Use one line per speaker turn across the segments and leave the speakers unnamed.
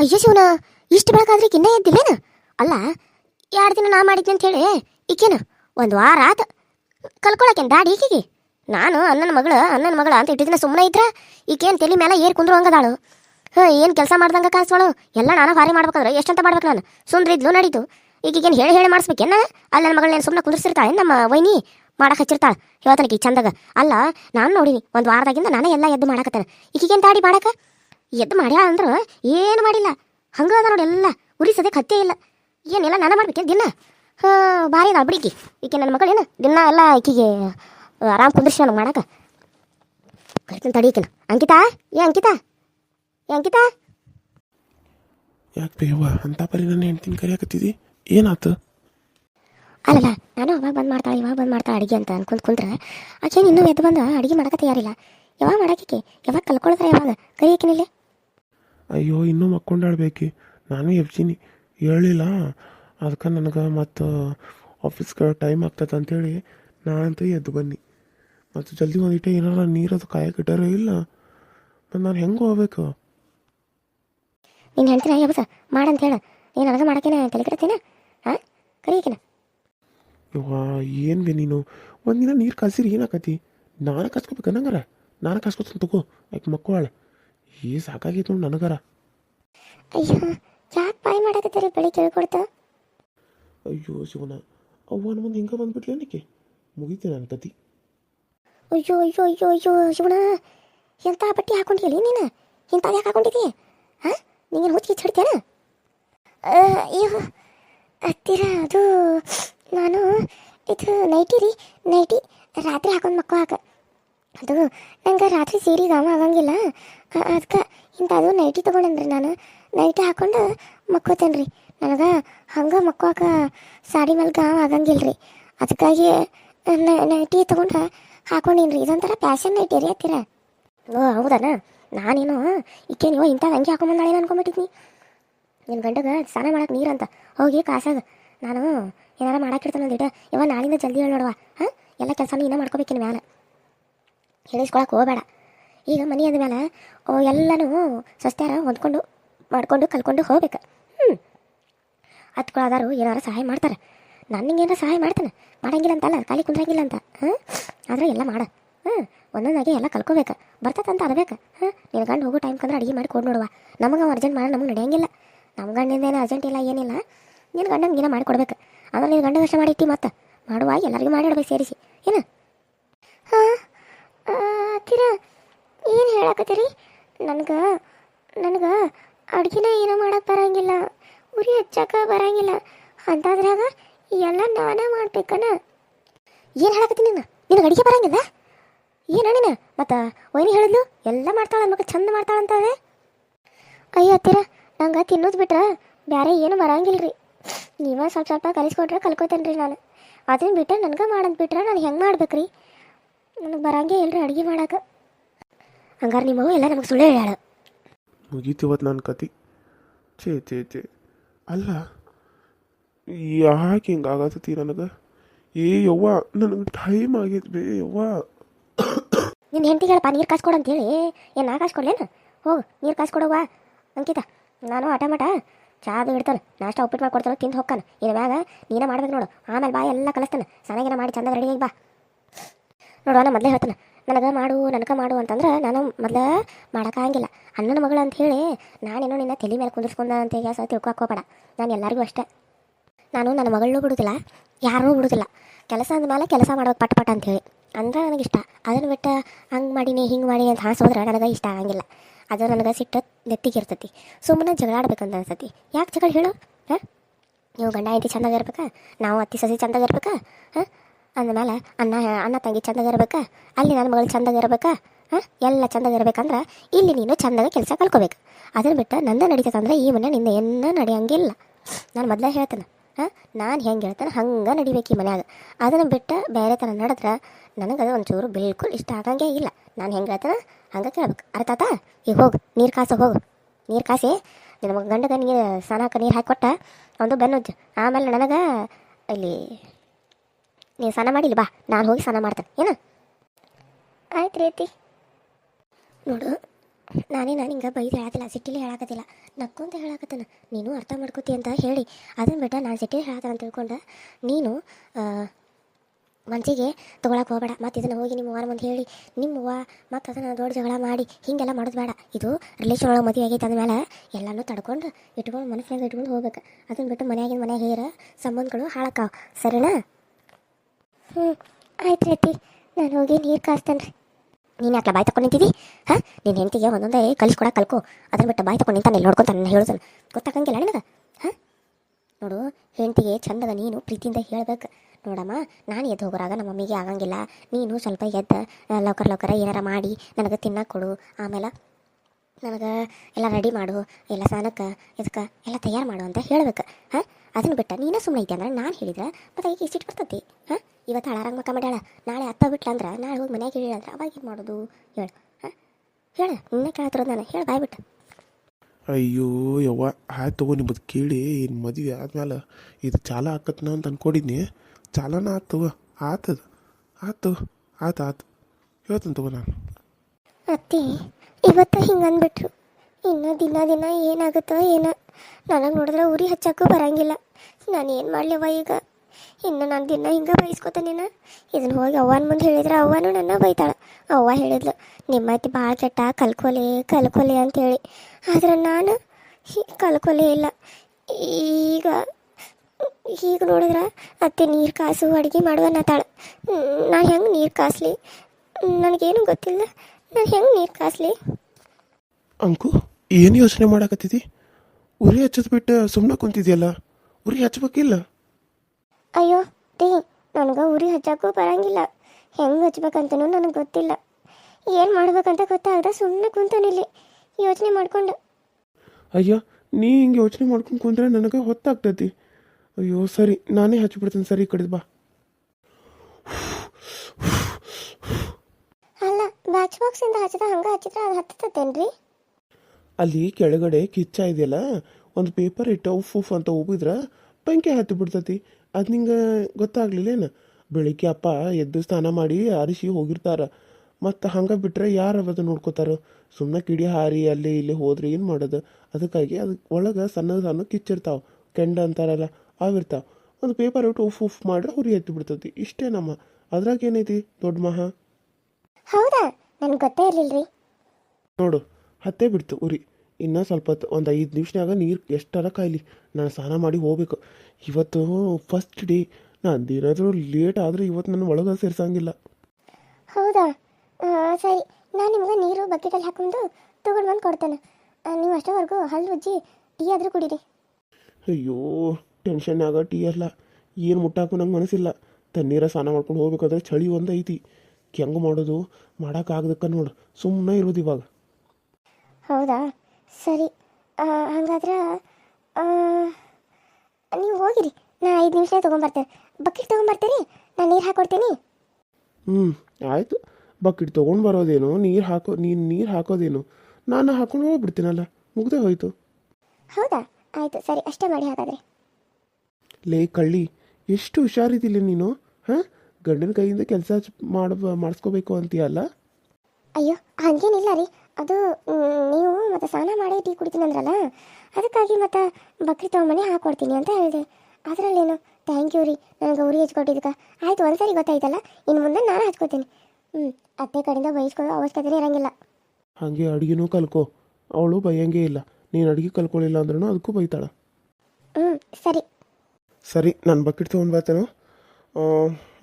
ಅಯ್ಯೋ ಶಿವನ ಇಷ್ಟು ಬೆಳಕಾದ್ರೆ ಇನ್ನೂ ಎದ್ದಿಲ್ಲೇನ ಅಲ್ಲ, ಎರಡು ದಿನ ನಾ ಮಾಡಿದ್ನಿ ಅಂತ ಹೇಳಿ, ಈಕೆನ? ಒಂದು ವಾರ ಆತ. ಕಲ್ಕೊಳಕೇನು ದಾಡಿ ಈಕೆಗೆ? ನಾನು ಅಣ್ಣನ ಮಗಳು, ಅಣ್ಣನ ಮಗಳ ಅಂತ ಇಟ್ಟಿದ್ದಿನ ಸುಮ್ಮನೆ ಇದ್ರ, ಈಕೇನು ತಲೆ ಮೇಲೆ ಏರ್ ಕುಂದ್ರು ಹಂಗದಾಳು. ಹಾಂ, ಏನು ಕೆಲಸ ಮಾಡ್ದಂಗ ಕಾಸೋಳು ಎಲ್ಲ ನಾನು ಭಾರಿ ಮಾಡ್ಬೇಕಂದ್ರೆ ಎಷ್ಟಂತ ಮಾಡ್ಬೇಕು ನಾನು? ಸುಂದ್ರ ಇದ್ಲು ನಡೀತು. ಈಗೇನು ಹೇಳಿ ಹೇಳಿ ಮಾಡಿಸ್ಬೇಕೇನ ಅಲ್ಲಿ ನನ್ನ ಮಗಳನ್ನ ಸುಮ್ಮನೆ ಕುಂದಿರ್ಸಿರ್ತಾಳೆ ನಮ್ಮ ವೈನಿ? ಮಾಡಕ್ಕೆ ಹಚ್ಚಿರ್ತಾಳೆ ಹೇಳ್ತಾನೆ ಈ ಚಂದಾಗ. ಅಲ್ಲ, ನಾನು ನೋಡಿನಿ, ಒಂದು ವಾರದಾಗಿಂದ ನಾನೇ ಎಲ್ಲ ಎದ್ದು ಮಾಡಕತ್ತಾನೆ. ಈಗೇನು ದಾಡಿ ಮಾಡಕ? ಎದ್ದು ಮಾಡ್ಯಾ ಅಂದ್ರೆ ಏನು ಮಾಡಿಲ್ಲ. ಹಂಗ ಅದ ನೋಡಿ ಎಲ್ಲ. ಉರಿಸದೆ ಕತ್ತೆ ಇಲ್ಲ. ಏನಿಲ್ಲ ನಾನು ಮಾಡ್ಬೇಕೇನು ದಿನ? ಹಾಂ ಭಾರಿ ಅದ ಬಿಡಿಕಿ. ಈಕೆ ನನ್ನ ಮಗಳೇನು ದಿನ ಎಲ್ಲ ಈಕಿಗೆ ಆರಾಮ್ ಕುಂದ್ರಿಸಿ ನನಗೆ ಮಾಡಕ. ಕರಿತೀನಿ ತಡೀಕಿನ ಅಂಕಿತಾ? ಏ ಅಂಕಿತಾ? ಏ ಅಂಕಿತಾ?
ಯಾಕೆ ಬೇವ ಅಂತ ಪರಿ ನನ್ನ ಹೆಂಡ್ತಿನ ಕರಿಯಾಕತ್ತಿದಿ? ಏನಾಯ್ತು
ಅಲ್ಲಲ್ಲ ನಾನು ಅವಾಗ ಬಂದ್ ಮಾಡ್ತಾಳೆ ಇವಾಗ ಬಂದ್ ಮಾಡ್ತಾಳೆ ಅಡಿಗೆ ಅಂತ ಅನ್ಕೊಂಡ್ ಕುಂತ್ರ ಆಕೆ ಇನ್ನೂ ಎದ್ದು ಬಂದು ಅಡಿಗೆ ಮಾಡಕ್ಕೆ ತಯಾರಿಲ್ಲ. ಯಾವಾಗ ಮಾಡಕ್ಕೆ ಯಾವಾಗ ಕಲ್ಕೊಳ್ತಾರೆ ಯಾವಾಗ? ಕರಿಯಕಿನಿಲ್ಲ
ಅಯ್ಯೋ ಇನ್ನೂ ಮಕ್ಕೊಂಡಾಡ್ಬೇಕಿ. ನಾನು ಎಬ್ಸಿನಿ ಹೇಳಿಲ್ಲ. ಅದಕ್ಕೆ ನನಗೆ ಮತ್ತು ಆಫೀಸ್ಗೆ ಟೈಮ್ ಆಗ್ತದೆ ಅಂತೇಳಿ ನಾನಂತೂ ಎದ್ದು ಬನ್ನಿ. ಮತ್ತು ಜಲ್ದಿ ಒಂದಿಟ್ಟೆ ಏನಾರ ನೀರದು ಕಾಯಕ್ಕೆ ಇಟ್ಟಾರೋ ಇಲ್ಲ. ಮತ್ತು ನಾನು ಹೆಂಗೆ ಹೋಗ್ಬೇಕು?
ನೀನು ಹೇಳ್ತೀನ ಯಬಸ ಮಾಡಂತ ಹೇಳ. ನೀನು ನನಗೆ ಮಾಡಕ್ಕೇನೆ? ತಲೆ ಹಾಂ? ಕರಿಯಕಿನ
ಯವ್ವ ಏನು ಬಿ ನೀನು? ಒಂದಿನ ನೀರು ಕಾಸಿರಿ ಏನಾಕತಿ? ನಾನು ಕಸ್ಕೋಬೇಕು ನಂಗಾರ? ನಾನು ಕಾಸ್ಕೊತೀನಿ ತಗೋ. ಯಾಕೆ ಮಕ್ಕಳ. ಈ ಸಾಕಾಗಿತ್ತು ನನಗರ.
ಅಯ್ಯೋ ಯಾಕೆ ಬಾಯ್ ಮಾಡಕತ್ತೀರಿ ಬೆಳಿ ಕೇಳ್ಕೊಡ್ತ
ಅಯ್ಯೋ ಶಿವನ ಅವ್ವನ ಮುಂದೆ ಹಿಂಗೆ ಬಂದ್ಬಿಟ್ಲಿ ನನಗೆ ಮುಗೀತೆ ನನ್ನ ಕತಿ.
ಅಯ್ಯೋ ಅಯ್ಯೋ ಅಯ್ಯೋ ಅಯ್ಯೋ ಶಿವಣ ಎಂಥ ಬಟ್ಟೆ ಹಾಕೊಂಡಿಯಲ್ಲ ನೀನು? ಇಂಥದ್ದು ಯಾಕೆ ಹಾಕೊಂಡಿದ್ದೀಯ ಹಾಂ? ನಿಂಗೇನು ಹುಚ್ಚಿ ಹಿಡ್ತೇನ ಅಯ್ಯೋ ಹತ್ತಿರ ಅದು ನಾನು ಇದು ನೈಟಿ ರೀ ನೈಟಿ ರಾತ್ರಿ ಹಾಕೊಂಡು ಮಕ್ಕಳು ಹಾಕ. ಅದು ನಂಗೆ ರಾತ್ರಿ ಸೀರೆ ಗಾಮ ಆಗಂಗಿಲ್ಲ. ಅದಕ್ಕೆ ಅದು ನೈಟಿ ತೊಗೊಂಡೇನ್ರಿ ನಾನು. ನೈಟಿ ಹಾಕೊಂಡು ಮಕ್ಕೋತೇನೆ ರೀ ನನಗೆ ಹಂಗೆ ಮಕ್ಕೋಕ ಸಾಡಿ ಮೇಲೆ ಗಾವ ಆಗಂಗಿಲ್ಲ ರೀ ಅದಕ್ಕಾಗಿ ನೈಟಿ ತೊಗೊಂಡ್ರೆ ಹಾಕೊಂಡೀನಿ ರೀ ಇದೊಂಥರ ಫ್ಯಾಷನ್ ನೈಟಿ ರೀ ಹತ್ತಿರ ಓ, ಹೌದನ? ನಾನೇನು ಈಕೆ ನೀವು ಇಂಥ ಅಂಗಿ ಹಾಕೊಂಬಂದಾಳೆ ಅನ್ಕೊಂಬಿಟ್ಟಿದ್ನಿ. ನಿನ್ನ ಗಂಡಗ ಸ್ನಾನ ಮಾಡಕ್ಕೆ ಅಂತ ಹೋಗಿ ಕಾಸಾಗ. ನಾನು ಏನಾರ ಮಾಡಾಕಿರ್ತಾನೆ ಒಂದಿಟ ಇವ ನಾಳಿಂದ ಜಲ್ದಿ ಹೇಳಿ ನೋಡುವ ಹಾಂ? ಎಲ್ಲ ಕೆಲಸನೂ ಇನ್ನೂ ಮಾಡ್ಕೋಬೇಕಿನ ಮ್ಯಾಲೆ. ಹೇಳಿಸ್ಕೊಳಕ್ಕೆ ಹೋಗಬೇಡ. ಈಗ ಮನೆ ಅಂದಮೇಲೆ ಓ, ಎಲ್ಲನೂ ಸಸ್ತ್ಯಾರ ಹೊಂದ್ಕೊಂಡು, ಮಾಡ್ಕೊಂಡು, ಕಲ್ಕೊಂಡು ಹೋಗ್ಬೇಕು. ಹ್ಞೂ ಹತ್ಕೊಳ್ಳೋದಾರು ಏನಾರ ಸಹಾಯ ಮಾಡ್ತಾರೆ. ನಾನು ನಿಂಗೆ ಸಹಾಯ ಮಾಡ್ತಾನೆ? ಮಾಡಂಗಿಲ್ಲ ಅಂತಲ್ಲ ಖಾಲಿ ಕುಂದ್ರಂಗಿಲ್ಲ ಅಂತ. ಹಾಂ? ಆದರೆ ಎಲ್ಲ ಮಾಡ. ಹಾಂ? ಒಂದೊಂದಾಗಿ ಎಲ್ಲ ಕಲ್ಕೋಬೇಕು. ಅಂತ ಅನ್ಬೇಕು. ಹಾಂ? ನಿನ್ನ ಗಂಡು ಹೋಗೋ ಟೈಮ್ ಕಂದ್ರೆ ಅಡುಗೆ ಮಾಡಿ ಕೊಡು ನೋಡುವ ನಮಗೆ ಅರ್ಜೆಂಟ್ ಮಾಡೋ ನಮಗೆ ನಡೆಯಂಗಿಲ್ಲ. ನಮ್ಮ ಗಂಡಿಂದ ಏನು ಅರ್ಜೆಂಟ್ ಇಲ್ಲ ಏನಿಲ್ಲ ನಿನ್ನ ಗಂಡನ ಗಿನ ಮಾಡಿ ಕೊಡ್ಬೇಕು ಆಮೇಲೆ ನಿನ್ನ ಗಂಡ ವರ್ಷ ಮಾಡಿಟ್ಟಿ ಮತ್ತೆ. ಮಾಡುವ, ಎಲ್ಲರಿಗೂ ಮಾಡಿಡ್ಬೇಕು ಸೇರಿಸಿ. ಏನು? ಹಾಂ? ಹತ್ತಿರ ಏನು ಹೇಳಕತ್ತೀರಿ? ನನಗೆ ನನಗೆ ಅಡುಗೆನ ಏನೂ ಮಾಡಕ್ಕೆ ಬರಂಗಿಲ್ಲ, ಉರಿ ಹಚ್ಚಕ್ಕೆ ಬರಂಗಿಲ್ಲ. ಅಂತಾದ್ರಾಗ ಎಲ್ಲ ನಾನೇ ಮಾಡ್ಬೇಕನ? ಏನು ಹೇಳಕತ್ತೀನಿ ನೀನು? ನಿನಗೆ ಅಡುಗೆ ಬರಂಗಿಲ್ಲ? ಏನ ನೀನು? ಮತ್ತು ವೈನಿ ಹೇಳಿದ್ಲು, ಎಲ್ಲ ಮಾಡ್ತಾಳೆ ಮಗ ಚಂದ ಮಾಡ್ತಾಳಂತಾವೆ ಅಯ್ಯೋ ಹತ್ತಿರ ನಂಗೆ ತಿನ್ನೋದು ಬಿಟ್ರೆ ಬೇರೆ ಏನು ಬರಂಗಿಲ್ಲ ರೀ ನೀವೇ ಸ್ವಲ್ಪ ಸ್ವಲ್ಪ ಕಲಿಸ್ಕೊಟ್ರೆ ಕಲ್ಕೋತೇನೆ ರೀ ನಾನು. ಅದನ್ನ ಬಿಟ್ಟರೆ ನನಗೆ ಮಾಡಂತ ಬಿಟ್ರೆ ನಾನು ಹೆಂಗೆ ಮಾಡ್ಬೇಕು ರೀ ನನಗೆ ಬರಂಗೇ ಇಲ್ರಿ ಅಡುಗೆ ಮಾಡಕ್ಕೆ ಹಂಗಾರೆ ನಿಮ್ಮವು ಎಲ್ಲ ನಮಗೆ ಸುಳ್ಳು ಹೇಳ
ಮುಗೀತು ಇವತ್ತು ನನ್ನ ಕತಿ. ಛೇ ಛೇ ಛೇ. ಅಲ್ಲ ಯಾಕೆ ಹಿಂಗೆ ಆಗತ್ತೀ ನನಗೆ? ಏ ಯವ್ವ ನನಗೆ ಟೈಮ್ ಆಗೈತೆ ಬೇ ಯವ್ವ.
ನಿನ್ನ ಹೆಂಡತಿ ಹೇಳಪ್ಪ ನೀರು ಕಾಸ್ಕೊಡು ಅಂತೇಳಿ. ಏನು ನಾ ಕಾಸ್ಕೊಡ್ಲೇನು? ಹೋಗು ನೀರು ಕಾಸ್ಕೊಡವ್ವ ಅಂಕಿತ ನಾನು ಆಟ ಮಾಟ ಚಾದು ಇಡ್ತಾನೆ ನಾಷ್ಟ ಉಪ್ಪಿಟ್ಟು ಮಾಡ್ಕೊಡ್ತಾನೆ ತಿಂದು ಹೋಗ್ತಾನೆ ಇದ್ರ ಬ್ಯಾಗ ನೀನೇ ಮಾಡ್ಬೇಕು ನೋಡು. ಆಮೇಲೆ ಬಾ ಎಲ್ಲ ಕಲಿಸ್ತಾನೆ. ಸಣ್ಣಗೇನ ಮಾಡಿ ಚಂದ ರೆಡಿ ಬಾ. ನೋಡು ನಾನು ಮೊದಲೇ ಹೇಳ್ತಾನೆ. ನನಗೆ ಮಾಡು ನನಗೆ ಮಾಡು ಅಂತಂದ್ರೆ ನಾನು ಮೊದಲು ಮಾಡೋಕ್ಕಾಗಿಲ್ಲ ಅಣ್ಣನ ಮಗಳು ಅಂತ ಹೇಳಿ ನಾನೇನೋ ನಿನ್ನ ತಲೆ ಮೇಲೆ ಕುಂದಿರ್ಸ್ಕೊಂಡ ಅಂತ ಹೇಳಿ ಸಹ ತಿಳ್ಕೊಕೋಬೇಡ ನಾನು ಎಲ್ಲರಿಗೂ ಅಷ್ಟೇ. ನಾನು ನನ್ನ ಮಗಳನ್ನೂ ಬಿಡೋದಿಲ್ಲ ಯಾರನ್ನೂ ಬಿಡೋದಿಲ್ಲ. ಕೆಲಸ ಅಂದಮೇಲೆ ಕೆಲಸ ಮಾಡೋದು ಪಟ್ ಪಟ್ ಅಂತೇಳಿ ಅಂದ್ರೆ ನನಗೆ ಇಷ್ಟ. ಅದನ್ನು ಬಿಟ್ಟು ಹಂಗೆ ಮಾಡೀನಿ, ಹಿಂಗೆ ಮಾಡಿ ಅಂತ ಹಾಸೋದ್ರೆ ನನಗೆ ಇಷ್ಟ ಆಗಂಗಿಲ್ಲ. ಅದು ನನಗೆ ಸಿಟ್ಟು ನೆತ್ತಿಗೆ ಇರ್ತೈತಿ. ಸುಮ್ಮನೆ ಜಗಳಾಡ್ಬೇಕಂತ ಅನ್ಸತಿ. ಯಾಕೆ ಜಗಳ ಹೇಳು? ಹಾಂ? ನೀವು ಗಂಡ ಐತಿ ಚಂದಾಗ ಇರ್ಬೇಕಾ? ನಾವು ಅತ್ತಿ, ಸಸಿ ಚಂದಾಗ ಇರ್ಬೇಕಾ? ಹಾಂ? ಅಂದಮೇಲೆ ಅಣ್ಣ ಅಣ್ಣ ತಂಗಿ ಚಂದಾಗಿ ಇರ್ಬೇಕಾ? ಅಲ್ಲಿ ನನ್ನ ಮಗಳು ಚಂದಾಗಿ ಇರ್ಬೇಕಾ? ಹಾಂ? ಎಲ್ಲ ಚಂದಾಗಿರ್ಬೇಕಂದ್ರೆ ಇಲ್ಲಿ ನೀನು ಚಂದಾಗ ಕೆಲಸ ಕಲ್ಕೋಬೇಕು. ಅದನ್ನು ಬಿಟ್ಟು ನಂದ ನಡೀತದಂದ್ರೆ ಈ ಮನೆ ನಿಂದ ಎನ್ನ ನಡೆಯಂಗಿಲ್ಲ. ನಾನು ಮೊದಲೇ ಹೇಳ್ತೇನೆ. ಹಾಂ? ನಾನು ಹೆಂಗೆ ಹೇಳ್ತೇನೆ ಹಂಗೆ ನಡಿಬೇಕು ಈ ಮನ್ಯಾಗ. ಅದನ್ನು ಬಿಟ್ಟು ಬೇರೆ ಥರ ನಡೆದ್ರೆ ನನಗೆ ಅದು ಒಂಚೂರು ಬಿಲ್ಕುಲ್ ಇಷ್ಟ ಆಗಂಗೆ ಇಲ್ಲ. ನಾನು ಹೆಂಗೆ ಹೇಳ್ತೇನೆ? ಹಂಗೆ ಕೇಳ್ಬೇಕು. ಅರ್ಥ ಆತಾ ಈಗ ಹೋಗು. ನೀರು ಕಾಸು, ಹೋಗು. ನೀರು ಕಾಸಿ. ನಿನ್ನ ಗಂಡ ಗಂಡಗ ನೀರು ಸ್ನಾನಕ್ಕೆ ನೀರು ಹಾಕಿಕೊಟ್ಟ ಒಂದು ಬೆನ್ನುಜ್ಜು. ಆಮೇಲೆ ನನಗೆ ಇಲ್ಲಿ ನೀನು ಸ್ನಾನ ಮಾಡಿಲ್ಲ, ಬಾ. ನಾನು ಹೋಗಿ ಸ್ನಾನ ಮಾಡ್ತೇನೆ. ಏನು? ಆಯ್ತು ರೀತಿ. ನೋಡು, ನಾನೇ ನಾನು ಹಿಂಗೆ ಬೈದು ಹೇಳತ್ತಿಲ್ಲ ಸಿಟ್ಟಿಲಿ ಹೇಳಕತ್ತಿಲ್ಲ. ನಕ್ಕೊಂತ ಹೇಳಾಕತ್ತಾನ. ನೀನು ಅರ್ಥ ಮಾಡ್ಕೋತಿ ಅಂತ ಹೇಳಿ. ಅದನ್ನ ಬಿಟ್ಟ ನಾನು ಸಿಟ್ಟಿಲಿ ಹೇಳತ್ತ ಅಂತ ತಿಳ್ಕೊಂಡು ನೀನು ಮನಸ್ಸಿಗೆ ತೊಗೊಳಕ್ಕೆ ಹೋಗಬೇಡ. ಮತ್ತು ಇದನ್ನು ಹೋಗಿ ನಿಮ್ಮ ಅವ್ವನ ಮುಂದೆ ಹೇಳಿ. ನಿಮ್ಮ ಅವ್ವ ಮತ್ತು ಅದನ್ನು ದೊಡ್ಡ ಜಗಳ ಮಾಡಿ, ಹೀಗೆಲ್ಲ ಮಾಡೋದು ಬೇಡ. ಇದು ರಿಲೇಷನ್ ಒಳಗೆ ಮದುವೆ ಆಗೈತೆ ಅಂದಮೇಲೆ ಎಲ್ಲನೂ ತಡ್ಕೊಂಡು ಇಟ್ಕೊಂಡು ಮನಸ್ಸಿನಾಗ ಇಟ್ಕೊಂಡು ಹೋಗ್ಬೇಕು. ಅದನ್ನು ಬಿಟ್ಟು ಮನೆಯಾಗಿನ ಮನೆಯಾಗ ಹೇರ ಸಂಬಂಧಗಳು ಹಾಳಕ್ಕಾವ. ಸರಿನಾ? ಹ್ಞೂ ಆಯ್ತು ರೀತಿ. ನಾನು ಹೋಗಿ ನೀರು ಕಾಸ್ತೇನೆ ರೀ ನೀನು ಯಾಕೆ ಬಾಯ್ ತಗೊಂಡು ನಿಂತಿದ್ದಿ ಹಾಂ ನಿನ್ನ ಹೆಂಡತಿಗೆ ಒಂದೊಂದೇ ಕಲಿಸ್ಕೊಡಕ್ಕೆ ಕಲ್ಕು. ಅದನ್ನ ಬಿಟ್ಟು ಬಾಯ್ ತಗೊಂಡು ನಿಂತಾನೆ ನೋಡ್ಕೊತಾನೆ ನೋಡ್ಕೊಂತ ನಾನು ಹೇಳ್ತಾನೆ ಗೊತ್ತಾಗಂಗಿಲ್ಲ ನನಗೆ? ಹಾಂ? ನೋಡು, ಹೆಂಡತಿಗೆ ಚಂದದ ನೀನು ಪ್ರೀತಿಯಿಂದ ಹೇಳ್ಬೇಕು. ನೋಡಮ್ಮ, ನಾನು ಎದ್ದು ಹೋಗೋರಾಗ ನಮ್ಮ ಮಮ್ಮಿಗೆ ಆಗಂಗಿಲ್ಲ. ನೀನು ಸ್ವಲ್ಪ ಎದ್ದು, ಲೌಕರ್ ಲೌಕರ ಏನಾರ ಮಾಡಿ, ನನಗೆ ತಿನ್ನಕ್ಕೆ ಕೊಡು. ಆಮೇಲೆ ನನಗೆ ಎಲ್ಲ ರೆಡಿ ಮಾಡು ಎಲ್ಲ ಸ್ನಾನಕ್ಕೆ ಇದಕ್ಕೆ ಎಲ್ಲ ತಯಾರು ಮಾಡು ಅಂತ ಹೇಳ್ಬೇಕು. ಹಾಂ? ಅದನ್ನು ಬಿಟ್ಟು ನೀನು ಸುಮ್ಮನೆ ಐತಿ ಅಂದ್ರೆ ನಾನು ಹೇಳಿದ್ರೆ? ಮತ್ತು ಈಗ ಸಿಟ್ಟು ಬರ್ತೈತಿ? ಹಾಂ? ಇವತ್ತು ಅಳಾರಂಗ ಮಕ್ಕ ಮಾಡ್ಯಾಳ. ನಾಳೆ ಅತ್ತ ಬಿಟ್ಲಂದ್ರೆ ನಾಳೆ ಹೋಗಿ ಮನ್ಯಾಗ ಹೇಳಿದ್ರೆ ಅವಾಗ ಏನು ಮಾಡೋದು? ಹೇಳು. ಹಾಂ? ಹೇಳು. ನಿನ್ನೆ ಕೇಳ್ತಾರೆ ನಾನು. ಹೇಳು ಬಾಯ್ ಬಿಟ್ಟು.
ಅಯ್ಯೋ ಯವ್ವ. ಆಯ್ತು ತಗೋ ನಿಮ್ಮದು ಕೇಳಿ. ಏನು ಮದುವೆ ಆದ್ಮೇಲೆ ಇದು ಚಾಲ ಆಕತ್ನ ಅಂತ ಅನ್ಕೊಂಡಿದ್ನಿ. ಚಾಲನ ಆತವ ಆತದ. ಆತು ಆತು ಆತು. ಹೇಳ್ತೀನಿ ತಗೋ ನಾನು.
ಅತ್ತಿ ಇವತ್ತು ಹಿಂಗೆ ಅಂದ್ಬಿಟ್ರು. ಇನ್ನು ದಿನ ದಿನ ಏನಾಗುತ್ತೋ ಏನೋ. ನನಗೆ ನೋಡಿದ್ರೆ ಉರಿ ಹಚ್ಚಕ್ಕೂ ಬರಂಗಿಲ್ಲ. ನಾನು ಏನು ಮಾಡಲಿವ ಈಗ? ಇನ್ನು ನಾನು ದಿನ ಹಿಂಗೆ ಬೈಸ್ಕೊತಾನೇನ ಇದನ್ನು ಹೋಗಿ ಅವ್ವನ ಮುಂದೆ ಹೇಳಿದ್ರೆ ಅವ್ವನು ನನ್ನ ಬೈತಾಳೆ. ಅವ್ವ ಹೇಳಿದ್ಲು, ನಿಮ್ಮ ಅತ್ತಿ ಭಾಳ ಕೆಟ್ಟ, ಕಲ್ಕೊಲೆ ಕಲ್ಕೊಲೆ ಅಂತೇಳಿ. ಆದ್ರೆ ನಾನು ಕಲ್ಕೊಲೆ ಇಲ್ಲ. ಈಗ ಈಗ ನೋಡಿದ್ರೆ ಅತ್ತೆ ನೀರು ಕಾಸು ಅಡುಗೆ ಮಾಡುವ ನತ್ತಾಳೆ ನಾನು ಹೆಂಗೆ ನೀರು ಕಾಸಲಿ? ನನಗೇನು ಗೊತ್ತಿಲ್ಲ. ನಾನು ಹೆಂಗೆ ನೀರು ಕಾಸ್ಲಿ?
ಅಂಕು ಏನು ಯೋಚನೆ ಮಾಡಕತ್ತಿದ್ದಿ ಉರಿ ಹಚ್ಚದ್ ಬಿಟ್ಟು ಸುಮ್ಮನೆ ಕುಂತಿದ್ಯಲ್ಲ ಉರಿ ಹಚ್ಬೇಕಿಲ್ಲ?
ಅಯ್ಯೋ ಟೀ ನನಗೆ ಉರಿ ಹಚ್ಚಕ್ಕೂ ಬರಂಗಿಲ್ಲ. ಹೆಂಗೆ ಹಚ್ಬೇಕಂತನೂ ನನಗೆ ಗೊತ್ತಿಲ್ಲ. ಏನು ಮಾಡ್ಬೇಕಂತ ಗೊತ್ತಾಗದ ಸುಮ್ಮನೆ ಕುಂತಾನಿಲ್ಲಿ ಯೋಚನೆ ಮಾಡ್ಕೊಂಡು.
ಅಯ್ಯೋ ನೀ ಹಿಂಗೆ ಯೋಚನೆ ಮಾಡ್ಕೊಂಡು ಕುಂದ್ರೆ ನನಗೆ ಹೊತ್ತಾಗ್ತೈತಿ. ಅಯ್ಯೋ ಸರಿ ನಾನೇ ಹಚ್ಬಿಡ್ತೀನಿ ಸರಿ ಈ ಬಾ.
ಅಲ್ಲ ಬಾಕ್ಸ್ ಬಾಕ್ಸಿಂದ ಹಚ್ಚಿದ ಹಂಗೆ ಹಚ್ಚಿದ್ರೆ ಅದು ಹತ್ತತೇನ್ರಿ
ಅಲ್ಲಿ ಕೆಳಗಡೆ ಕಿಚ್ಚ ಇದೆಯಲ್ಲ ಒಂದು ಪೇಪರ್ ಇಟ್ಟು ಉಫ್ ಉಫ್ ಅಂತ ಹೋಗಿದ್ರ ಬೆಂಕಿ ಹತ್ತಿ ಬಿಡ್ತೈತಿ. ಅದು ನಿಂಗೆ ಗೊತ್ತಾಗ್ಲಿಲ್ಲೇನು? ಬೆಳಿಗ್ಗೆ ಅಪ್ಪ ಎದ್ದು ಸ್ನಾನ ಮಾಡಿ ಆರಿಸಿ ಹೋಗಿರ್ತಾರ. ಮತ್ತು ಹಂಗೆ ಬಿಟ್ರೆ ಯಾರು ಅದು ನೋಡ್ಕೋತಾರ? ಸುಮ್ಮನೆ ಕಿಡಿ ಹಾರಿ ಅಲ್ಲಿ ಇಲ್ಲಿ ಹೋದ್ರೆ ಏನು ಮಾಡೋದು? ಅದಕ್ಕಾಗಿ ಅದಕ್ಕೆ ಒಳಗೆ ಸಣ್ಣ ಸಣ್ಣ ಕಿಚ್ಚಿರ್ತಾವೆ. ಕೆಂಡ ಅಂತಾರಲ್ಲ ಅವಿರ್ತಾವೆ. ಒಂದು ಪೇಪರ್ ಇಟ್ಟು ಉಫ್ ಉಫ್ ಮಾಡ್ರೆ ಹುರಿ ಎತ್ತಿ ಬಿಡ್ತತಿ. ಇಷ್ಟೇ ನಮ್ಮ ಅದ್ರಾಗ ಏನೈತಿ ದೊಡ್ಡ ಮಹಾ?
ಹೌದಾ? ನನಗೆ ಗೊತ್ತೇ ಇರಲಿಲ್ಲ ರೀ
ನೋಡು ಹತ್ತೇ ಬಿಡ್ತು ಉರಿ. ಇನ್ನೂ ಸ್ವಲ್ಪ ಹೊತ್ತು ಒಂದು ಐದು ನಿಮಿಷನಾಗ ನೀರು ಎಷ್ಟರ ಕಾಯ್ಲಿ. ನಾನು ಸ್ನಾನ ಮಾಡಿ ಹೋಗ್ಬೇಕು. ಇವತ್ತು ಫಸ್ಟ್ ಡೇ ನಾನು ಏನಾದರೂ ಲೇಟ್ ಆದರೆ ಇವತ್ತು ನನ್ನ ಒಳಗೆ ಸೇರಿಸಂಗಿಲ್ಲ.
ಹೌದಾ? ಆ, ಸರಿ. ನಾನು ನಿಮ್ಗೆ ನೀರು ಬಕೆಟಲ್ಲಿ ಹಾಕೊಂಡು ತಗೊಂಡು ಬಂದು ಕೊಡ್ತೇನೆ. ಆ, ನೀವು ಅಷ್ಟೋವರೆಗೂ ಹಲ್ಲು ಉಜ್ಜಿ ಟೀ ಆದರೂ ಕುಡೀರಿ.
ಅಯ್ಯೋ ಟೆನ್ಷನ್ನಾಗ ಟೀ ಅಲ್ಲ. ಏನು ಮುಟ್ಟಾಕು ನಂಗೆ ಮನಸ್ಸಿಲ್ಲ. ತಣ್ಣೀರ ಸ್ನಾನ ಮಾಡ್ಕೊಂಡು ಹೋಗ್ಬೇಕಾದ್ರೆ ಚಳಿ ಒಂದು ಐತಿ. ಹೆಂಗೆ ಮಾಡೋದು? ಮಾಡೋಕ್ಕಾಗ್ದಕ್ಕ ನೋಡು. ಸುಮ್ಮನೆ ಇರೋದು ಇವಾಗ.
ಹೌದಾ? ಸರಿ. ಹಾಗಾದ್ರೆ ನೀವು ಹೋಗಿರಿ. ನಾ ಐದು ನಿಮಿಷ ತೊಗೊಂಬರ್ತೇನೆ. ಬಕೆಟ್ ತೊಗೊಂಬರ್ತೀನಿ. ನಾನು ನೀರು ಹಾಕೊಡ್ತೀನಿ.
ಹ್ಞೂ ಆಯಿತು. ಬಕೆಟ್ ತೊಗೊಂಡು ಬರೋದೇನು? ನೀರು ಹಾಕೋ ನೀನು ನೀರು ಹಾಕೋದೇನು? ನಾನು ಹಾಕೊಂಡು ಹೋಗ್ಬಿಡ್ತೀನಲ್ಲ. ಮುಗ್ದೇ ಹೋಯ್ತು.
ಹೌದಾ? ಆಯಿತು. ಸರಿ ಅಷ್ಟೇ ಮಾಡಿ ಹಾಗಾದರೆ.
ಲೇ ಕಳ್ಳಿ ಎಷ್ಟು ಹುಷಾರಿದ್ದಿಲ್ಲ ನೀನು ಹಾಂ? ಗಂಡನ ಕೈಯಿಂದ ಕೆಲಸ ಮಾಡ ಮಾಡಿಸ್ಕೋಬೇಕು ಅಂತೀಯಲ್ಲ
ಅಯ್ಯೋ ಹಾಗೇನಿಲ್ಲ ರೀ. ಅದು ನೀವು ಮತ್ತೆ ಸ್ನಾನ ಮಾಡಿ ಟೀ ಕುಡಿತೀನಿ ಅಂದ್ರಲ್ಲ? ಅದಕ್ಕಾಗಿ ಮತ್ತೆ ಬಕ್ರಿ ತಗೊಂಬನೆ ಹಾಕೊಡ್ತೀನಿ ಅಂತ ಹೇಳಿದೆ. ಅದರಲ್ಲೇನು? ಥ್ಯಾಂಕ್ ಯು ರೀ. ನನಗೆ ಉರಿ ಹಚ್ಕೊಟ್ಟಿದ್ದಕ್ಕೆ. ಆಯಿತು ಒಂದ್ಸರಿ ಗೊತ್ತಾಯ್ತಲ್ಲ? ಇನ್ನು ಮುಂದೆ ನಾನು ಹಚ್ಕೋತೀನಿ. ಹ್ಞೂ ಅತ್ತೆ ಕಡೆಯಿಂದ ಬಯಸ್ಕೊಳ್ಳೋ ಅವಶ್ಯಕತೆ ಇರಂಗಿಲ್ಲ.
ಹಾಗೆ ಅಡುಗೆನೂ ಕಲ್ಕೋ. ಅವಳು ಬೈಯಂಗೇ ಇಲ್ಲ. ನೀನು ಅಡುಗೆ ಕಲ್ಕೊಳ್ಳಿಲ್ಲ ಅಂದ್ರೂ ಅದಕ್ಕೂ ಬೈತಾಳ.
ಹ್ಞೂ ಸರಿ.
ಸರಿ ನಾನು ಬಕೆಟ್ ತೊಗೊಂಡು ಬರ್ತೇನೆ.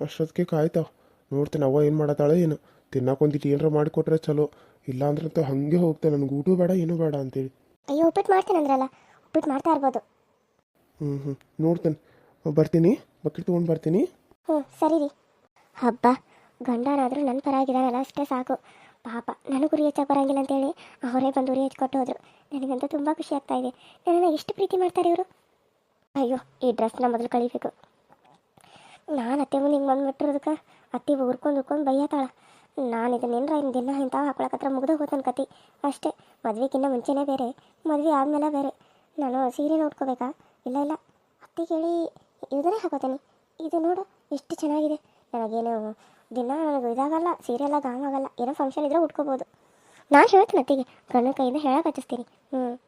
ಅಷ್ಟೊತ್ತಿಗೆ ಕಾಯ್ತಾವ ನೋಡ್ತೇನೆ ಅವ್ವ ಏನು ಮಾಡತ್ತಾಳೆ ಏನು. ತಿನ್ನಕ್ಕೊಂದಿಟ್ಟು ಏನಾರ ಮಾಡಿಕೊಟ್ರೆ ಚಲೋ. ಇಲ್ಲ ಅಂದ್ರಂತೂ ಹಾಗೆ ಹೋಗ್ತೇನೆ ನನಗೆ ಊಟ ಬೇಡ ಏನು ಬೇಡ ಅಂತೇಳಿ.
ಅಯ್ಯೋ ಉಪ್ಪಿಟ್ಟು ಮಾಡ್ತೇನೆ ಅಂದ್ರಲ್ಲ ಉಪ್ಪಿಟ್ಟು ಮಾಡ್ತಾ ಇರ್ಬೋದು.
ಹ್ಞೂ ಹ್ಞೂ ನೋಡ್ತೇನೆ. ಬರ್ತೀನಿ ಬಕೆಟ್ ತೊಗೊಂಡು ಬರ್ತೀನಿ.
ಹ್ಞೂ ಸರಿ ರೀ. ಹಬ್ಬ ಗಂಡನಾದರೂ ನನ್ನ ಪರವಾಗಿದ್ದಾನಲ್ಲ ಅಷ್ಟೇ ಸಾಕು. ಪಾಪ ನನಗೆ ಉರಿ ಹೆಚ್ಚಾಗಿ ಬರಂಗಿಲ್ಲ ಅಂತೇಳಿ ಅವರೇ ಬಂದು ಉರಿ ಹೆಚ್ಚು ಕೊಟ್ಟು ಹೋದರು ನನಗಂತೂ ತುಂಬ ಖುಷಿ ಆಗ್ತಾ ಇದೆ. ನನ್ನನ್ನು ಎಷ್ಟು ಪ್ರೀತಿ ಮಾಡ್ತಾರೆ ಇವರು? ಅಯ್ಯೋ ಈ ಡ್ರೆಸ್ನ ಮೊದಲು ಕಳಿಬೇಕು. ನಾನು ಅತ್ತೆ ಹಿಂಗೆ ಬಂದ್ಬಿಟ್ಟಿರೋದಕ್ಕೆ ಅತ್ತೆ ಉರ್ಕೊಂಡು ಉರ್ಕೊಂಡು ಬೈಯತ್ತಾಳ ನಾನು ಇದನ್ನೇನ್ರ ಇನ್ನು ದಿನ ಇಂಥ ಹಾಕೊಳಕತ್ರ ಮುಗ್ದು ಹೋಗ್ತಾನೆ ಕತಿ. ಅಷ್ಟೇ ಮದುವೆಗಿನ್ನ ಮುಂಚೆನೇ ಬೇರೆ, ಮದುವೆ ಆದಮೇಲೆ ಬೇರೆ. ನಾನು ಸೀರೆ ನೋಡ್ಕೋಬೇಕಾ? ಇಲ್ಲ ಇಲ್ಲ. ಅತ್ತೆ ಕೇಳಿ ಇದನ್ನೇ ಹಾಕೋತೀನಿ. ಇದು ನೋಡು, ಎಷ್ಟು ಚೆನ್ನಾಗಿದೆ. ನನಗೇನು ದಿನ ನನಗೆ ಇದಾಗಲ್ಲ, ಸೀರೆ ಎಲ್ಲ ಗಾಂಗ್ ಆಗಲ್ಲ. ಏನೋ ಫಂಕ್ಷನ್ ಇದ್ರೆ ಉಟ್ಕೋಬೋದು. ನಾನು ಹೇಳ್ತೀನಿ ಅತ್ತಿಗೆ, ಗಂಡನ ಕೈಯಿಂದ ಹೇಳಕ್ಕೆ ಹಚ್ಚಿಸ್ತೀನಿ. ಹ್ಞೂ